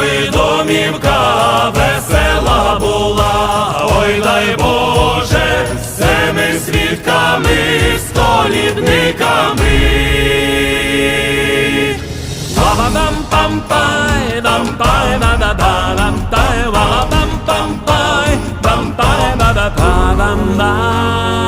аби домівка весела була, ой дай Боже, все ми свідками, столітниками. Валадам пампай, дампай, да да дамтай, валадам пампай, дамтай, да да да